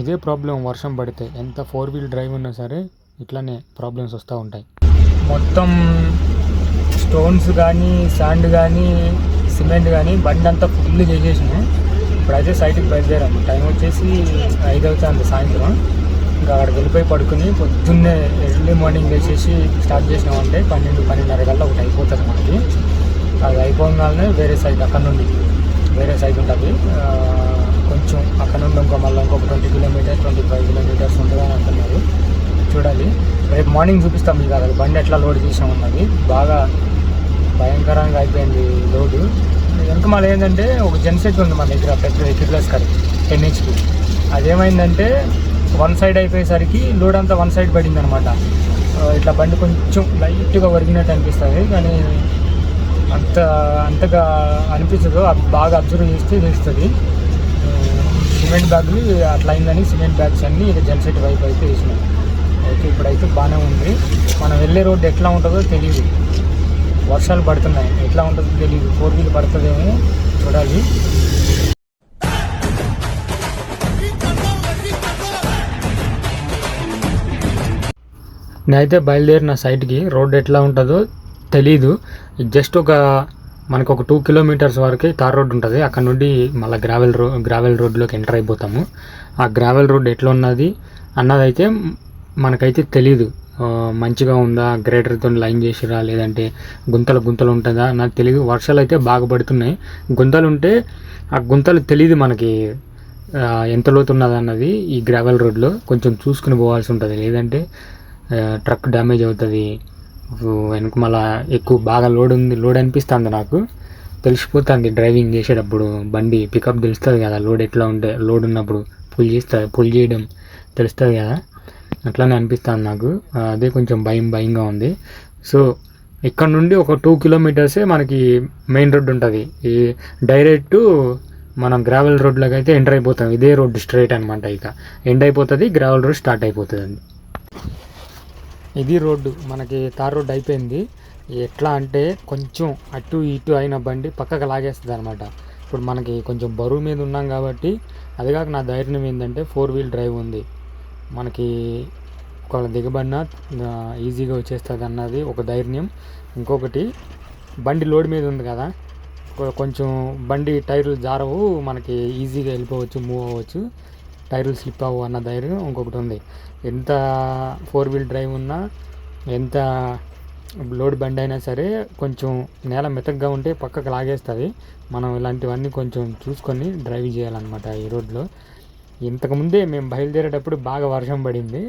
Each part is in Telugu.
ఇదే ప్రాబ్లం వర్షం పడితే ఎంత ఫోర్ వీల్ డ్రైవ్ ఉన్నా సరే ఇట్లానే ప్రాబ్లమ్స్ వస్తూ ఉంటాయి. మొత్తం స్టోన్స్ కానీ శాండ్ కానీ సిమెంట్ కానీ బండి అంతా ఫుల్ చేసేసినాం ఇప్పుడైతే సైట్కి బయలుదేరాము టైం వచ్చేసి ఐదు అవుతుంది సాయంత్రం. ఇంకా అక్కడికి వెళ్ళిపోయి పడుకుని పొద్దున్నే ఎర్లీ మార్నింగ్ వేసేసి స్టార్ట్ చేసినామంటే పన్నెండు పన్నెండున్నర కల్లా ఒకటి అయిపోతుంది మనకి. అది అయిపోగానే వేరే సైట్ అక్కడ నుండి వేరే సైట్ ఉంటుంది. కొంచెం అక్కడ నుండి ఇంకో మళ్ళీ ఇంకొక twenty kilometres twenty five kilometres ఉంటుందని అంటున్నారు. చూడాలి. రేపు మార్నింగ్ చూపిస్తాం మీకు అది బండి ఎట్లా లోడ్ చేసామన్నది బాగా భయంకరంగా అయిపోయింది లోడు. వెనక మళ్ళీ ఏంటంటే ఒక జెన్సెట్ ఉంది మన దగ్గర పెద్ద ఎక్కిప్లస్ కరెక్ట్ టెన్ హెచ్పి అదేమైందంటే వన్ సైడ్ అయిపోయేసరికి లోడ్ అంతా వన్ సైడ్ పడింది అనమాట ఇట్లా బండి కొంచెం లైట్గా ఒరిగినట్టు అనిపిస్తుంది కానీ అంత అంతగా అనిపించదు అది బాగా అబ్జర్వ్ చేస్తే తెలుస్తుంది. సిమెంట్ బ్యాగులు అట్లా అయిందని సిమెంట్ బ్యాగ్స్ అన్నీ ఇక జన్సెట్ వైపు అయితే వేసినాం. ఓకే ఇప్పుడైతే బాగానే ఉంది. మనం వెళ్ళే రోడ్డు ఎట్లా ఉంటుందో తెలియదు వర్షాలు పడుతున్నాయి. ఎట్లా ఉంటుందో తెలియదు ఫోర్ వీల్ పడుతుందేమో చూడాలి. నేనైతే బయలుదేరిన సైట్కి రోడ్ ఎట్లా ఉంటుందో తెలీదు. జస్ట్ ఒక మనకు ఒక టూ కిలోమీటర్స్ వరకు తార్ రోడ్ ఉంటుంది. అక్కడ నుండి మళ్ళీ గ్రావెల్ రో గ్రావెల్ రోడ్లోకి ఎంటర్ అయిపోతాము. ఆ గ్రావెల్ రోడ్ ఎట్లా ఉన్నది అన్నదైతే మనకైతే తెలీదు. మంచిగా ఉందా? గ్రేటర్తో లైన్ చేసిరా లేదంటే గుంతలు గుంతలు ఉంటుందా? నాకు తెలియదు వర్షాలు అయితే బాగా పడుతున్నాయి. గుంతలు ఉంటే ఆ గుంతలు తెలియదు మనకి. ఎంత లోతు ఉన్నది అన్నది ఈ గ్రావెల్ రోడ్లో కొంచెం చూసుకుని పోవాల్సి ఉంటుంది. లేదంటే ట్రక్ డ్యామేజ్ అవుతుంది. వెనక మళ్ళా ఎక్కువ బాగా లోడ్ ఉంది లోడ్ అనిపిస్తుంది నాకు. తెలిసిపోతుంది డ్రైవింగ్ చేసేటప్పుడు బండి పికప్ తెలుస్తుంది కదా లోడ్ ఎట్లా ఉంటే లోడ్ ఉన్నప్పుడు పుల్ చేస్తుంది పుల్ చేయడం తెలుస్తుంది కదా. అట్లానే అనిపిస్తుంది నాకు. అదే కొంచెం భయం భయంగా ఉంది. సో ఇక్కడ నుండి ఒక టూ కిలోమీటర్సే మనకి మెయిన్ రోడ్ ఉంటుంది. ఈ డైరెక్ట్ మనం గ్రావెల్ రోడ్లోకి అయితే ఎంటర్ అయిపోతాం. ఇదే రోడ్ స్ట్రైట్ అనమాట ఇక. ఎండ్ అయిపోతుంది గ్రావెల్ రోడ్ స్టార్ట్ అయిపోతుంది ఇది రోడ్డు. మనకి తార్ రోడ్డు అయిపోయింది. ఎట్లా అంటే కొంచెం అటు ఇటు అయిన బండి పక్కకు లాగేస్తుంది అనమాట ఇప్పుడు మనకి కొంచెం బరువు మీద ఉన్నాం కాబట్టి అది కాక నా ధైర్యం ఏంటంటే ఫోర్ వీల్ డ్రైవ్ ఉంది. మనకి ఒకవేళ దిగబడినా ఈజీగా వచ్చేస్తుంది అన్నది ఒక ధైర్యం. ఇంకొకటి బండి లోడ్ మీద ఉంది కదా. కొంచెం బండి టైర్లు జారవు మనకి ఈజీగా వెళ్ళిపోవచ్చు మూవ్ అవ్వచ్చు. టైర్లు స్లిప్ అవ్వు అన్న ధైర్యం ఇంకొకటి ఉంది. ఎంత ఫోర్ వీల్ డ్రైవ్ ఉన్నా ఎంత లోడ్ బండి అయినా సరే కొంచెం నేల మెతగ్గా ఉంటే పక్కకు లాగేస్తుంది. మనం ఇలాంటివన్నీ కొంచెం చూసుకొని డ్రైవ్ చేయాలన్నమాట ఈ రోడ్లో. ఇంతకుముందే మేము బయలుదేరేటప్పుడు బాగా వర్షం పడింది.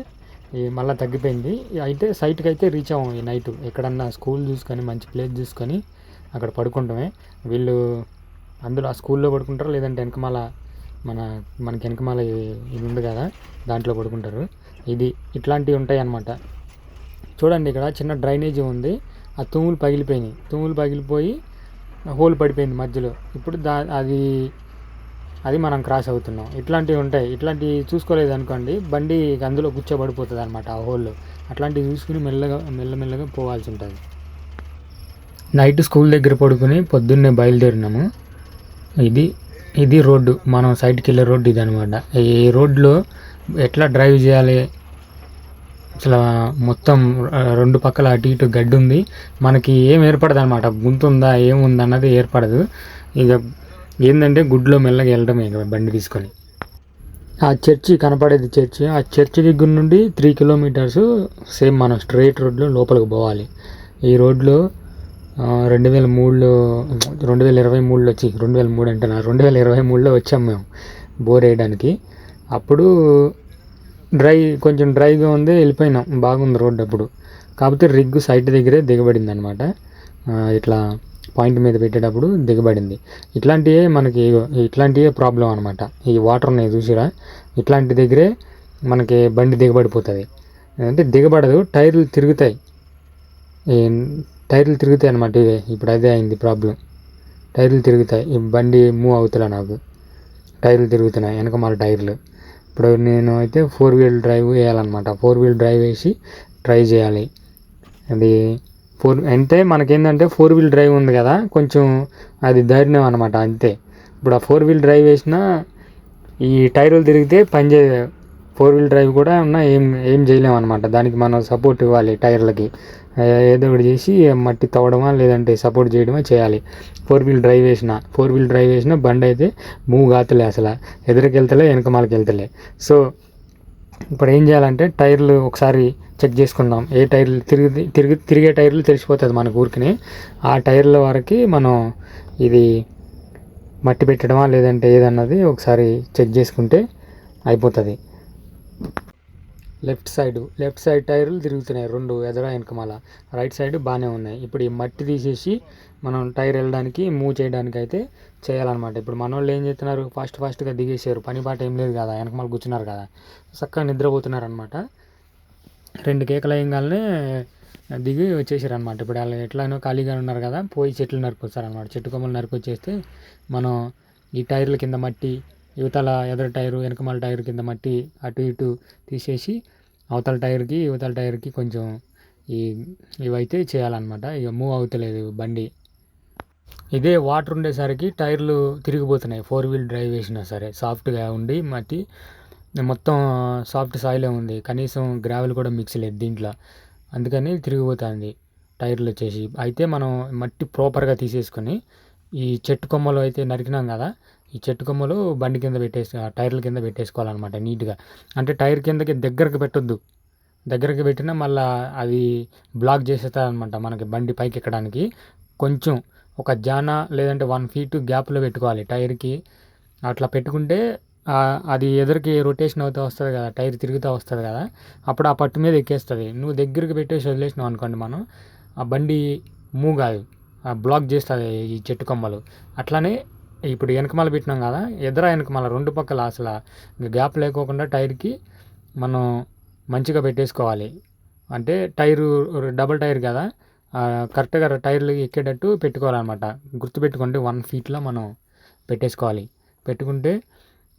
మళ్ళీ తగ్గిపోయింది. అయితే సైట్కి అయితే రీచ్ అవ్వం ఈ నైట్. ఎక్కడన్నా స్కూల్ చూసుకొని మంచి ప్లేస్ చూసుకొని అక్కడ పడుకుంటామే. వీళ్ళు అందులో ఆ స్కూల్లో పడుకుంటారు లేదంటే వెనకమాల మన మన వెనకమాల ఇది ఇది ఉంది కదా దాంట్లో పడుకుంటారు. ఇది ఇట్లాంటివి ఉంటాయి అన్నమాట చూడండి ఇక్కడ చిన్న డ్రైనేజీ ఉంది. ఆ తూములు పగిలిపోయినాయి. తూములు పగిలిపోయి హోల్ పడిపోయింది మధ్యలో. ఇప్పుడు దా అది అది మనం క్రాస్ అవుతున్నాం. ఇట్లాంటివి ఉంటాయి. ఇట్లాంటివి చూసుకోలేదు అనుకోండి బండి అందులో కూర్చోబడిపోతుంది అనమాట ఆ హోల్లో. అట్లాంటివి చూసుకుని మెల్లగా మెల్లమెల్లగా పోవాల్సి ఉంటుంది. నైట్ స్కూల్ దగ్గర పడుకుని పొద్దున్నే బయలుదేరినాము. ఇది ఇది రోడ్డు. మనం సైడ్కి వెళ్ళే రోడ్డు ఇది అనమాట ఈ రోడ్లో ఎట్లా డ్రైవ్ చేయాలి? అసలు మొత్తం రెండు పక్కల అటు ఇటు గడ్డి ఉంది. మనకి ఏం ఏర్పడదు అనమాట గుంత ఉందా ఏముందా అన్నది ఏర్పడదు. ఇక ఏంటంటే గుడ్లో మెల్లగా వెళ్ళడమే బండి తీసుకొని. ఆ చర్చి కనపడేది చర్చి. ఆ చర్చి దగ్గర నుండి త్రీ కిలోమీటర్స్ సేమ్ మనం స్ట్రైట్ రోడ్లో లోపలికి పోవాలి. ఈ రోడ్లో రెండు వేల మూడులో రెండు వేల ఇరవై మూడులో వచ్చి రెండు వేల మూడు అంటే రెండు వేల ఇరవై మూడులో వచ్చాం మేము బోర్ వేయడానికి. అప్పుడు డ్రై కొంచెం డ్రైగా ఉంది వెళ్ళిపోయినాం బాగుంది రోడ్డు అప్పుడు. కాకపోతే రిగ్ సైట్ దగ్గరే దిగబడింది అనమాట ఇట్లా పాయింట్ మీద పెట్టేటప్పుడు దిగబడింది. ఇట్లాంటివే మనకి ఇట్లాంటివే ప్రాబ్లం అనమాట. ఈ వాటర్ ఉన్నాయి చూసిరా ఇట్లాంటి దగ్గరే మనకి బండి దిగబడిపోతుంది. అంటే దిగబడదు టైర్లు తిరుగుతాయి. టైర్లు తిరుగుతాయి అనమాట ఇదే ఇప్పుడు అదే అయింది ప్రాబ్లం టైర్లు తిరుగుతాయి. బండి మూవ్ అవుతలే నాకు. టైర్లు తిరుగుతున్నాయి. వెనక మళ్ళీ టైర్లు. ఇప్పుడు నేను అయితే ఫోర్ వీల్ డ్రైవ్ వేయాలన్నమాట. ఫోర్ వీల్ డ్రైవ్ వేసి ట్రై చేయాలి. అది ఫోర్ అంటే మనకేంటంటే ఫోర్ వీల్ డ్రైవ్ ఉంది కదా కొంచెం అది ధైర్యం అనమాట అంతే. ఇప్పుడు ఆ ఫోర్ వీల్ డ్రైవ్ వేసినా ఈ టైర్లు తిరిగితే పనిచే ఫోర్ వీల్ డ్రైవ్ కూడా ఉన్నా ఏం ఏం చేయలేము అనమాట దానికి మనం సపోర్ట్ ఇవ్వాలి టైర్లకి. ఏదో ఒకటి చేసి మట్టి తవ్వడమా లేదంటే సపోర్ట్ చేయడమా చేయాలి. ఫోర్ వీల్ డ్రైవ్ వేసిన. ఫోర్ వీల్ డ్రైవ్ వేసిన బండి అయితే మూవ్ కాతలే అసలు. ఎదురుకి వెళ్తలే వెనక మాలకి వెళ్తలే సో ఇప్పుడు ఏం చేయాలంటే టైర్లు ఒకసారి చెక్ చేసుకుందాం. ఏ టైర్లు తిరిగి తిరిగి తిరిగే టైర్లు తెలిసిపోతుంది మన ఊరికి ఆ టైర్ల వరకు మనం ఇది మట్టి పెట్టడమా లేదంటే ఏదన్నది ఒకసారి చెక్ చేసుకుంటే అయిపోతుంది. లెఫ్ట్ సైడ్ లెఫ్ట్ సైడ్ టైర్లు తిరుగుతున్నాయి. రెండు ఎదర వెనకమాల. రైట్ సైడ్ బాగానే ఉన్నాయి. ఇప్పుడు ఈ మట్టి తీసేసి మనం టైర్ వెళ్ళడానికి మూవ్ చేయడానికి అయితే చేయాలన్నమాట. ఇప్పుడు మన వాళ్ళు ఏం చేస్తున్నారు? ఫాస్ట్ ఫాస్ట్గా దిగేసారు పని పాట ఏం లేదు కదా. వెనకమాల కూర్చున్నారు కదా. చక్కగా నిద్రపోతున్నారు అనమాట రెండు కేకలు వేయగానే దిగి వచ్చేసారనమాట ఇప్పుడు వాళ్ళు ఎట్లానో ఖాళీగా ఉన్నారు కదా. పోయి చెట్లు నరికొస్తారు చెట్టు కొమ్మలు నరికొచ్చేస్తే మనం ఈ టైర్ల కింద మట్టి యువతల ఎదర టైరు వెనకమాల టైర్ కింద మట్టి అటు ఇటు తీసేసి అవతల టైర్కి యువతల టైర్కి కొంచెం ఈ ఇవైతే చేయాలన్నమాట. ఇక మూవ్ అవుతలేదు బండి. ఇదే వాటర్ ఉండేసరికి టైర్లు తిరిగిపోతున్నాయి. ఫోర్ వీల్ డ్రైవ్ వేసినా సరే సాఫ్ట్గా ఉండి మట్టి మొత్తం సాఫ్ట్ సాయిలే ఉంది. కనీసం గ్రావెల్ కూడా మిక్స్ లేదు దీంట్లో. అందుకని తిరిగిపోతుంది టైర్లు వచ్చేసి. అయితే మనం మట్టి ప్రాపర్గా తీసేసుకొని ఈ చెట్టు కొమ్మలు అయితే నరికినాం కదా ఈ చెట్టు కొమ్మలు బండి కింద పెట్టేసి టైర్ల కింద పెట్టేసుకోవాలన్నమాట నీట్గా. అంటే టైర్ కిందకి దగ్గరకు పెట్టొద్దు. దగ్గరకు పెట్టినా మళ్ళీ అది బ్లాక్ చేసేస్తుంది అనమాట మనకి బండి పైకి ఎక్కడానికి. కొంచెం ఒక జానా లేదంటే వన్ ఫీట్ గ్యాప్లో పెట్టుకోవాలి టైర్కి. అట్లా పెట్టుకుంటే అది ఎదురుకి రొటేషన్ అవుతూ వస్తుంది కదా టైర్ తిరుగుతూ వస్తుంది కదా అప్పుడు ఆ పట్టు మీద ఎక్కేస్తుంది. నువ్వు దగ్గరికి పెట్టేసి వదిలేసినావు అనుకోండి మనం ఆ బండి మూవ్ కాదు. ఆ బ్లాక్ చేస్తుంది ఈ చెట్టు కొమ్మలు. అట్లానే ఇప్పుడు వెనకమాల పెట్టినాం కదా ఎదుర వెనకమాల రెండు పక్కల అసలు గ్యాప్ లేకోకుండా టైర్కి మనం మంచిగా పెట్టేసుకోవాలి. అంటే టైరు డబుల్ టైర్ కదా కరెక్ట్గా టైర్లు ఎక్కేటట్టు పెట్టుకోవాలన్నమాట. గుర్తుపెట్టుకోండి వన్ ఫీట్లో మనం పెట్టేసుకోవాలి. పెట్టుకుంటే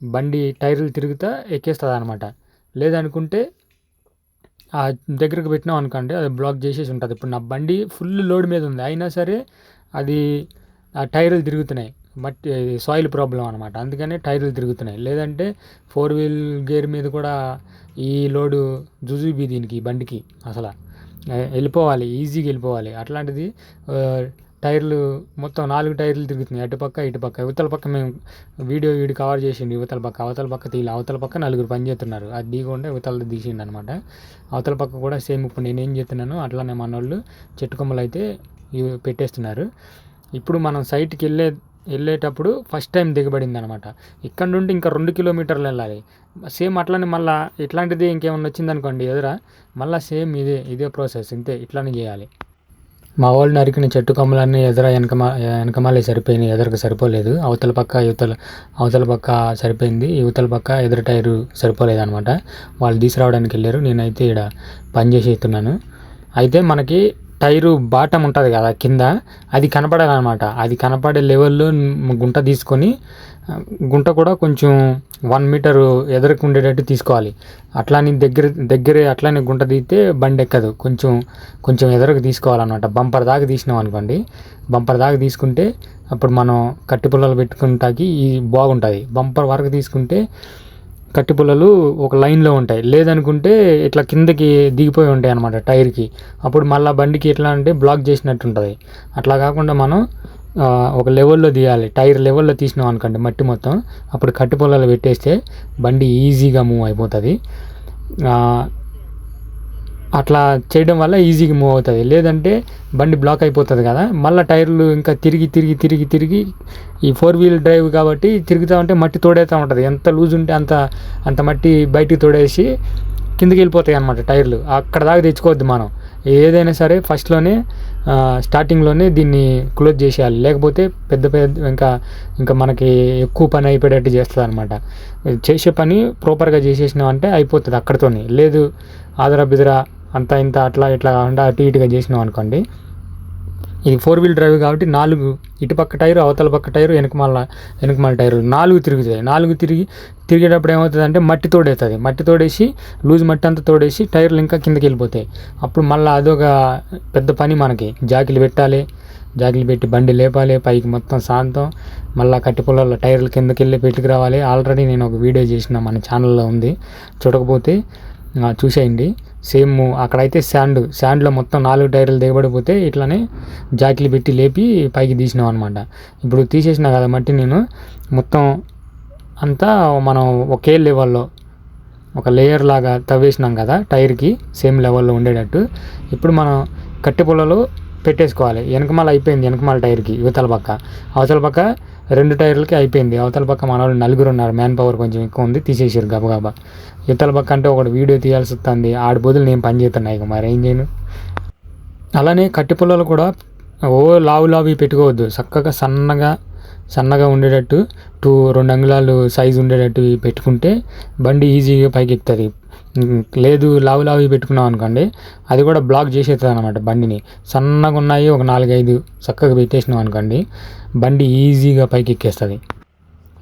బండి టైర్లు తిరుగుతా ఎక్కేస్తుంది అనమాట లేదనుకుంటే ఆ దగ్గరకు పెట్టినాం అనుకోండి అది బ్లాక్ చేసేసి ఉంటుంది. ఇప్పుడు నా బండి ఫుల్ లోడ్ మీద ఉంది అయినా సరే అది ఆ టైర్లు తిరుగుతున్నాయి. మట్టి సాయిల్ ప్రాబ్లం అనమాట అందుకనే టైర్లు తిరుగుతున్నాయి. లేదంటే ఫోర్ వీల్ గేర్ మీద కూడా ఈ లోడు జుజుబీ దీనికి బండికి అసలు. వెళ్ళిపోవాలి ఈజీగా వెళ్ళిపోవాలి. అట్లాంటిది టైర్లు మొత్తం నాలుగు టైర్లు తిరుగుతున్నాయి. అటుపక్క ఇటుపక్క ఇవతల పక్క మేము వీడియో వీడి కవర్ చేసిండు. ఇవతల పక్క అవతల పక్క తీయాలి. అవతల పక్క నలుగురు పని చేస్తున్నారు. అది దిగకుండా ఇవతల తీసిండు అనమాట అవతల పక్క కూడా సేమ్ ఇప్పుడు నేనేం చేస్తున్నాను అట్లానే మన వాళ్ళు చెట్టు కొమ్మలు అయితే పెట్టేస్తున్నారు. ఇప్పుడు మనం సైట్కి వెళ్ళే వెళ్ళేటప్పుడు ఫస్ట్ టైం దిగబడింది అనమాట ఇక్కడ నుండి ఇంకా రెండు కిలోమీటర్లు వెళ్ళాలి. సేమ్ అట్లానే మళ్ళీ ఇట్లాంటిది ఇంకేమన్నా వచ్చిందనుకోండి ఎదురా? మళ్ళీ సేమ్ ఇదే ఇదే ప్రాసెస్ ఇంతే ఇట్లానే చేయాలి. మా వాళ్ళు నరికిన చెట్టు కొమ్మలన్నీ ఎదుర వెనకమా వెనకమాలే సరిపోయినాయి ఎదురుకు సరిపోలేదు. అవతల పక్క యువతల అవతల పక్క సరిపోయింది యువతల పక్క ఎదురు టైరు సరిపోలేదు అనమాట వాళ్ళు తీసుకురావడానికి వెళ్ళారు. నేనైతే ఇక్కడ పని చేసి అయితే మనకి టైరు బాటం ఉంటుంది కదా కింద అది కనపడాలన్నమాట. అది కనపడే లెవెల్లో గుంట తీసుకొని గుంట కూడా కొంచెం వన్ మీటర్ ఎదురుకు ఉండేటట్టు తీసుకోవాలి. అట్లానే దగ్గర దగ్గరే అట్లానే గుంట తీస్తే బండి ఎక్కదు. కొంచెం కొంచెం ఎదురుకు తీసుకోవాలన్నమాట. బంపర్ దాకా తీసినాం అనుకోండి. బంపర్ దాకా తీసుకుంటే అప్పుడు మనం కట్టి పుల్లలు పెట్టుకుంటాకి ఈ బాగుంటుంది. బంపర్ వరకు తీసుకుంటే కట్టిపుల్లలు ఒక లైన్లో ఉంటాయి. లేదనుకుంటే ఇట్లా కిందకి దిగిపోయి ఉంటాయి అనమాట టైర్కి. అప్పుడు మళ్ళీ బండికి ఎట్లా అంటే బ్లాక్ చేసినట్టు ఉంటుంది అట్లా కాకుండా మనం ఒక లెవెల్లో తీయాలి టైర్ లెవెల్లో తీసినాం అనుకోండి మట్టి మొత్తం. అప్పుడు కట్టిపుల్లలు పెట్టేస్తే బండి ఈజీగా మూవ్ అయిపోతుంది. అట్లా చేయడం వల్ల ఈజీగా మూవ్ అవుతుంది. లేదంటే బండి బ్లాక్ అయిపోతుంది కదా. మళ్ళీ టైర్లు ఇంకా తిరిగి తిరిగి తిరిగి తిరిగి ఈ ఫోర్ వీల్ డ్రైవ్ కాబట్టి తిరుగుతూ ఉంటే మట్టి తోడేస్తూ ఉంటుంది. ఎంత లూజ్ ఉంటే అంత అంత మట్టి బయటికి తోడేసి కిందకి వెళ్ళిపోతాయి అన్నమాట టైర్లు. అక్కడ దాకా తెచ్చుకోవద్దు మనం. ఏదైనా సరే ఫస్ట్లోనే స్టార్టింగ్లోనే దీన్ని క్లోజ్ చేసేయాలి. లేకపోతే పెద్ద పెద్ద ఇంకా ఇంకా మనకి ఎక్కువ పని అయిపోయేటట్టు చేస్తుంది అనమాట చేసే పని ప్రాపర్గా చేసేసినామంటే అయిపోతుంది అక్కడితోనే. లేదు ఆదరా బిదరా అంతా ఇంత అట్లా ఇట్లా కాకుండా అటు ఇటుగా చేసినాం అనుకోండి. ఇది ఫోర్ వీల్ డ్రైవ్ కాబట్టి నాలుగు ఇటుపక్క టైరు అవతల పక్క టైరు వెనకమాల వెనకమాల టైరు నాలుగు తిరుగుతాయి. నాలుగు తిరిగి తిరిగేటప్పుడు ఏమవుతుంది అంటే మట్టి తోడేస్తుంది మట్టి తోడేసి లూజ్ మట్టి అంతా తోడేసి టైర్లు ఇంకా కిందకి వెళ్ళిపోతాయి. అప్పుడు మళ్ళీ అదొక పెద్ద పని మనకి. జాకిలు పెట్టాలి. జాకిలు పెట్టి బండి లేపాలి. పైకి మొత్తం శాంతం మళ్ళీ కట్టి పొలాల టైర్లు కిందకి వెళ్ళి పెట్టుకు రావాలి. ఆల్రెడీ నేను ఒక వీడియో చేసిన మన ఛానల్లో ఉంది. చూడకపోతే చూసేయండి. సేమ్ అక్కడైతే శాండ్ శాండ్లో మొత్తం నాలుగు టైర్లు దిగబడిపోతే ఇట్లానే జాకిలు పెట్టి లేపి పైకి తీసినాం అనమాట ఇప్పుడు తీసేసిన కదా మట్టి నేను మొత్తం అంతా మనం ఒకే లెవెల్లో ఒక లేయర్ లాగా తవ్వేసినాం కదా టైర్కి సేమ్ లెవెల్లో ఉండేటట్టు. ఇప్పుడు మనం కట్టె పుల్లలు పెట్టేసుకోవాలి. వెనకమాల అయిపోయింది వెనకమాల టైర్కి యువతల పక్క. అవతల పక్క రెండు టైర్లకి అయిపోయింది. అవతల పక్క మన వాళ్ళు నలుగురు ఉన్నారు. మ్యాన్ పవర్ కొంచెం ఎక్కువ ఉంది. తీసేసారు గబగబా. యువతల పక్క అంటే ఒకటి వీడియో తీయాల్సి వస్తుంది. ఆడి బదులు నేను పని చేస్తున్నాయి ఇక మరి ఏం చేయను? అలానే కట్టి పుల్లలు కూడా ఓ లావు లావి పెట్టుకోవద్దు. చక్కగా సన్నగా సన్నగా ఉండేటట్టు టూ రెండు అంగుళాలు సైజు ఉండేటట్టు పెట్టుకుంటే బండి ఈజీగా పైకి ఎక్కుతుంది లేదు లావు లావి పెట్టుకున్నాం అనుకోండి అది కూడా బ్లాక్ చేసేస్తుంది అనమాట బండిని. సన్నగా ఉన్నాయి ఒక నాలుగైదు చక్కగా పెట్టేసినాం అనుకోండి బండి ఈజీగా పైకి ఎక్కేస్తుంది.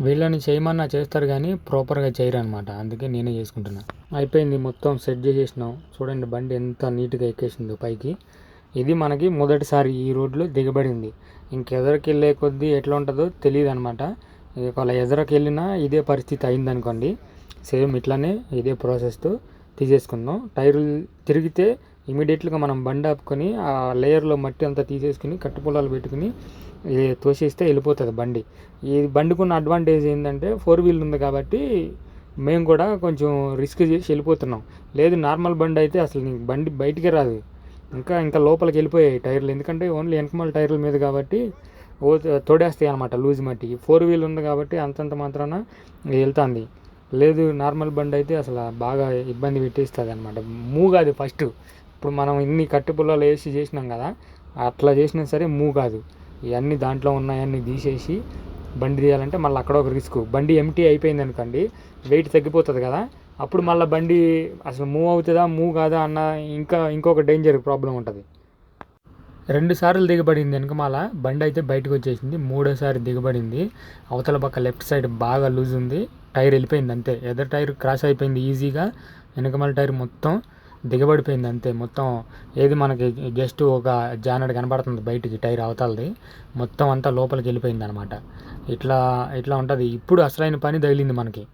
వీళ్ళని చేయమన్నా చేస్తారు కానీ ప్రాపర్గా చేయరు అనమాట అందుకే నేనే చేసుకుంటున్నా. అయిపోయింది మొత్తం సెట్ చేసేసినాం. చూడండి బండి ఎంత నీట్గా ఎక్కేసిందో పైకి. ఇది మనకి మొదటిసారి ఈ రోడ్లో దిగబడింది. ఇంకెదరికి వెళ్ళే కొద్దీ ఎట్లా ఉంటుందో తెలియదు అనమాట ఒకవేళ ఎదరకు వెళ్ళినా ఇదే పరిస్థితి అయిందనుకోండి సేమ్ ఇట్లానే ఇదే ప్రాసెస్తో తీసేసుకుందాం. టైర్లు తిరిగితే ఇమీడియట్గా మనం బండి ఆపుకొని ఆ లేయర్లో మట్టి అంతా తీసేసుకుని కట్టుపొలాలు పెట్టుకుని తోసేస్తే వెళ్ళిపోతుంది బండి. ఈ బండికున్న అడ్వాంటేజ్ ఏంటంటే ఫోర్ వీల్ ఉంది కాబట్టి మేము కూడా కొంచెం రిస్క్ చేసి వెళ్ళిపోతున్నాం. లేదు నార్మల్ బండి అయితే అసలు నీకు బండి బయటికి రాదు. ఇంకా ఇంకా లోపలికి వెళ్ళిపోయాయి టైర్లు. ఎందుకంటే ఓన్లీ వెనకమాల టైర్ల మీద కాబట్టి తోడేస్తాయి అనమాట లూజ్ మట్టి. ఫోర్ వీల్ ఉంది కాబట్టి అంతంత మాత్రాన వెళ్తుంది. లేదు నార్మల్ బండి అయితే అసలు బాగా ఇబ్బంది పెట్టేస్తుంది అనమాట మూవ్ కాదు ఫస్ట్. ఇప్పుడు మనం ఇన్ని కట్టుపుల్లలు వేసి చేసినాం కదా అట్లా చేసినా సరే మూవ్ కాదు ఇవన్నీ దాంట్లో ఉన్నాయన్నీ తీసేసి బండి తీయాలంటే మళ్ళీ అక్కడ ఒక రిస్క్. బండి ఎంటీ అయిపోయింది అనుకోండి వెయిట్ తగ్గిపోతుంది కదా అప్పుడు మళ్ళీ బండి అసలు మూవ్ అవుతుందా మూవ్ కాదా అన్న ఇంకా ఇంకొక డేంజర్ ప్రాబ్లం ఉంటుంది. రెండు సార్లు దిగబడింది వెనకమాల బండి అయితే బయటకు వచ్చేసింది. మూడోసారి దిగబడింది. అవతల పక్క లెఫ్ట్ సైడ్ బాగా లూజ్ ఉంది. టైర్ వెళ్ళిపోయింది అంతే. ఎదర్ టైర్ క్రాస్ అయిపోయింది ఈజీగా. వెనకమాల టైర్ మొత్తం దిగబడిపోయింది అంతే. మొత్తం ఏది మనకి జస్ట్ ఒక జానడ్ కనబడుతుంది బయటికి టైర్ అవతలది. మొత్తం అంతా లోపలికి వెళ్ళిపోయింది అనమాట ఇట్లా ఇట్లా ఉంటుంది. ఇప్పుడు అసలైన పని తగిలింది మనకి.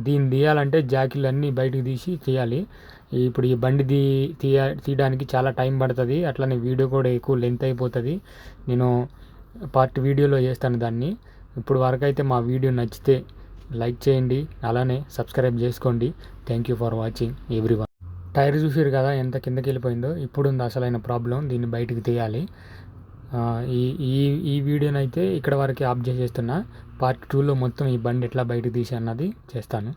దీన్ని తీయాలంటే జాకీలు అన్నీ బయటకు తీసి తీయాలి. ఇప్పుడు ఈ బండి తీ తీయ తీయడానికి చాలా టైం పడుతుంది. అట్లనే వీడియో కూడా ఎక్కువ లెంత్ అయిపోతుంది. నేను పార్ట్ వీడియోలో చేస్తాను దాన్ని. ఇప్పుడు వరకు అయితే మా వీడియో నచ్చితే లైక్ చేయండి. అలానే సబ్స్క్రైబ్ చేసుకోండి. Thank you for watching everyone tyre చూసారు కదా ఎంత కిందకి వెళ్ళిపోయిందో. ఇప్పుడు ఉంది అసలైన ప్రాబ్లం. దీన్ని బయటికి తీయాలి. ఈ ఈ ఈ వీడియోనైతే ఇక్కడ వరకు ఆప్ చేసేస్తున్నా. పార్ట్ టూలో మొత్తం ఈ బండి ఎట్లా బయటకు తీసి అన్నది చేస్తాను.